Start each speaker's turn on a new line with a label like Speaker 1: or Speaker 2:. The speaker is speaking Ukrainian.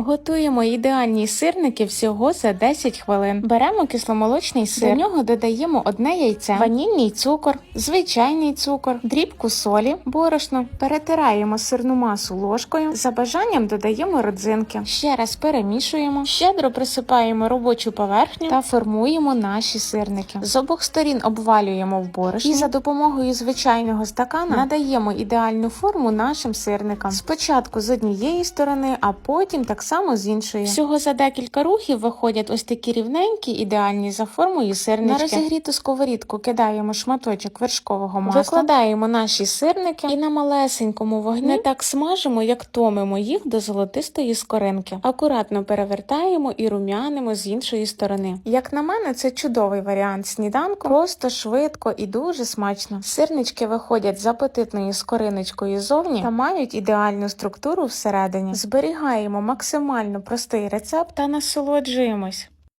Speaker 1: Готуємо ідеальні сирники всього за 10 хвилин. Беремо кисломолочний сир, до нього додаємо одне яйце, ванільний цукор, звичайний цукор, дрібку солі, борошно. Перетираємо сирну масу ложкою. За бажанням додаємо родзинки. Ще раз перемішуємо, щедро присипаємо робочу поверхню та формуємо наші сирники. З обох сторін обвалюємо в борошні і за допомогою звичайного стакана надаємо ідеальну форму нашим сирникам. Спочатку з однієї сторони, а потім так само з іншої. Всього за декілька рухів виходять ось такі рівненькі, ідеальні за формою сирнички. На розігріту сковорідку кидаємо шматочок вершкового масла, викладаємо наші сирники і на малесенькому вогні не так смажимо, як томимо їх до золотистої скоринки. Акуратно перевертаємо і рум'янимо з іншої сторони. Як на мене, це чудовий варіант сніданку, просто швидко і дуже смачно. Сирнички виходять з апетитною скориночкою зовні та мають ідеальну структуру всередині. Зберігаємо максимально простий рецепт та насолоджуємось.